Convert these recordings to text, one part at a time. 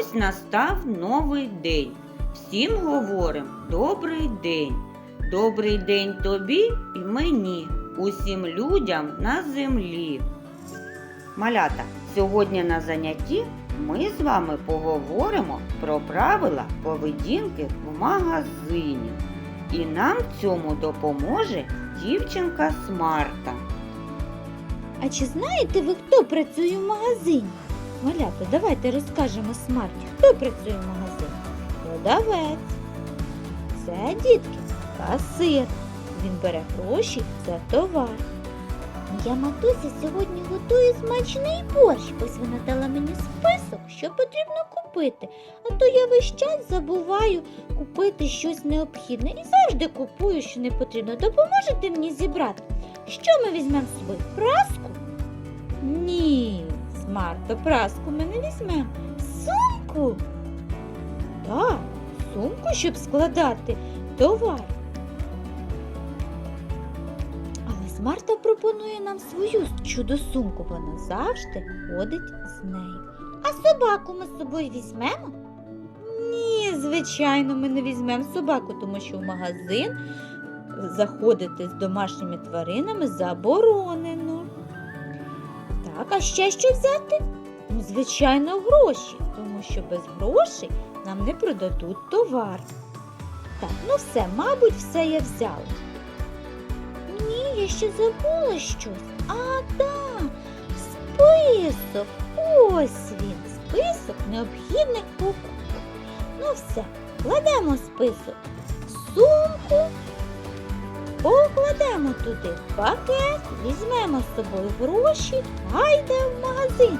Ось настав новий день. Всім говорим добрий день. Добрий день тобі і мені, усім людям на землі. Малята, сьогодні на занятті ми з вами поговоримо про правила поведінки в магазині. І нам в цьому допоможе дівчинка Смарта. А чи знаєте ви, хто працює в магазині? Малята, давайте розкажемо Смарті, хто працює в магазині. Продавець. Це дітки, касир. Він бере гроші за товар. Моя матуся сьогодні готує смачний борщ. Ось вона дала мені список, що потрібно купити. А то я весь час забуваю купити щось необхідне і завжди купую, що не потрібно. Допоможете мені зібрати? Що ми візьмемо з собою? Праску? Ні, Смарто, праску ми не візьмемо. Сумку? Так, сумку, щоб складати товар. Але Смарта пропонує нам свою чудо-сумку. Вона завжди ходить з нею. А собаку ми з собою візьмемо? Ні, звичайно, ми не візьмемо собаку, тому що в магазин заходити з домашніми тваринами заборонено. Так, а ще що взяти? Ну, звичайно, гроші, тому що без грошей нам не продадуть товар. Так, ну все, мабуть, все я взяла. Ні, я ще забула щось. А, так, список. Ось він, список необхідних покупок. Ну все, кладемо список. в Сумку. Покладемо туди пакет, візьмемо з собою гроші, гайде в магазин.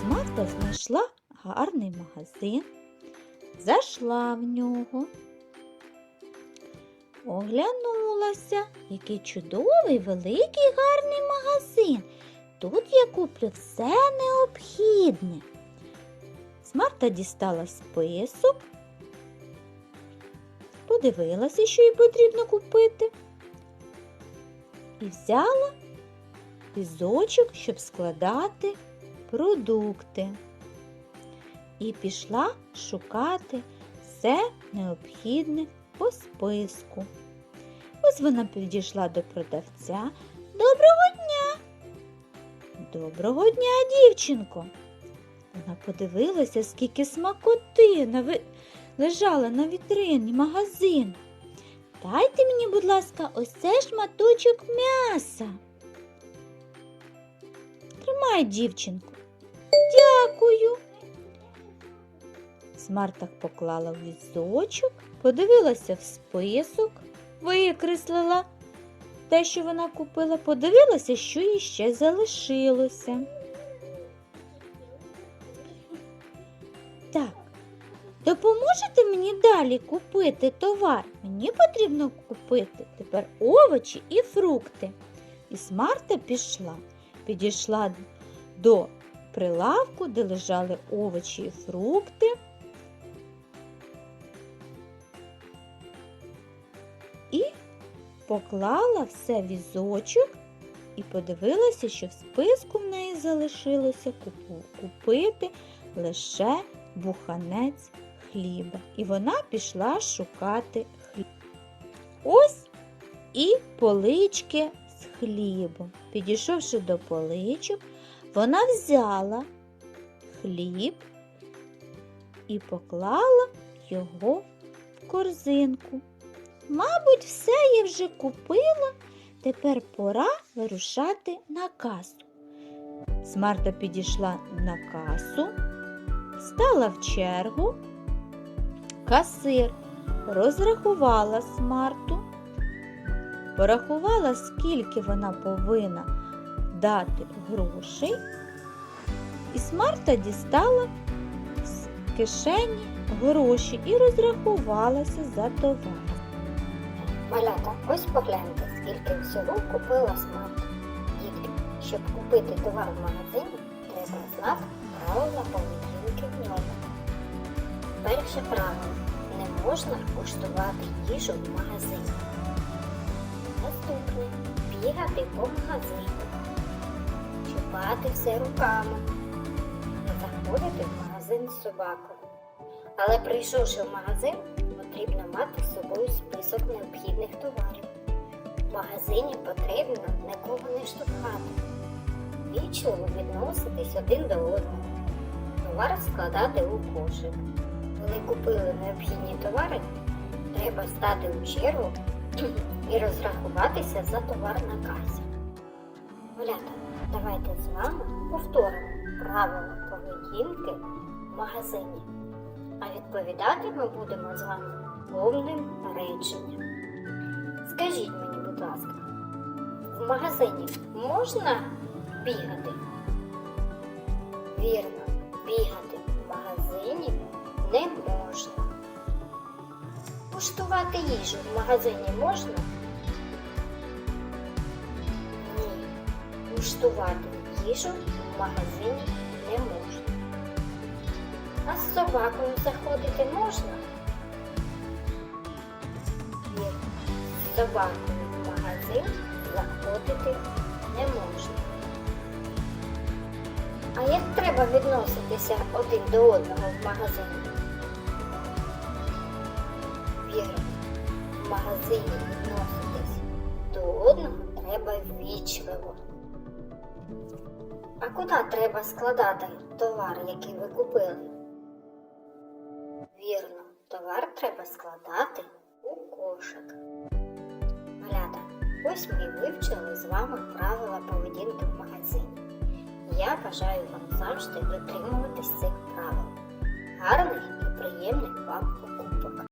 Смарта знайшла гарний магазин, зайшла в нього, оглянулася, який чудовий, великий, гарний магазин. Тут я куплю все необхідне. Смарта дістала список, подивилася, що їй потрібно купити, і взяла візочок, щоб складати продукти. І пішла шукати все необхідне по списку. Ось вона підійшла до продавця. Доброго дня! Доброго дня, дівчинко! Вона подивилася, скільки смакоти лежала на вітрині магазин. Дайте мені, будь ласка, ось цей шматочок м'яса. Тримай, дівчинку. Дякую. Смарта поклала в візочок, подивилася в список, викреслила те, що вона купила, подивилася, що їй ще залишилося. Допоможете мені далі купити товар? Мені потрібно купити тепер овочі і фрукти. І Смарта пішла, підійшла до прилавку, де лежали овочі і фрукти. І поклала все візочок і подивилася, що в списку в неї залишилося купити лише буханець хліба. І вона пішла шукати хліб. Ось і полички з хлібом. Підійшовши до поличок, вона взяла хліб і поклала його в корзинку. Мабуть, все я вже купила. Тепер пора вирушати на касу. Смарта підійшла на касу, стала в чергу. Касир розрахувала смарту, порахувала, скільки вона повинна дати грошей, і смарта дістала з кишені гроші і розрахувалася за товар. Малята, ось погляньте, скільки всього купила смарт. Дітки, щоб купити товар в магазині, треба знати правила поведінки в ньому. Перше правило не можна куштувати їжу в магазині. Наступне бігати по магазину, чіпати все руками, заходити в магазин з собакою. Але прийшовши в магазин, потрібно мати з собою список необхідних товарів. В магазині потрібно нікого не штовхати, вічливо відноситись один до одного, товар складати у кошик. Коли купили необхідні товари, треба стати у чергу і розрахуватися за товар на касі. Малята, давайте з вами повторимо правила поведінки в магазині. А відповідати ми будемо з вами повним реченням. Скажіть мені, будь ласка, в магазині можна бігати? Вірно, Куштувати їжу в магазині можна? Ні. Куштувати їжу в магазині не можна. А з собакою заходити можна? Ні. З собакою в магазин заходити не можна. А як треба відноситися один до одного в магазині? Вірно, в магазині відноситись до одного треба ввічливо. А куди треба складати товар, який ви купили? Вірно, товар треба складати у кошик. Малята, ось ми вивчили з вами правила поведінки в магазині. Я бажаю вам завжди дотримуватись цих правил. Гарних і приємних вам покупок!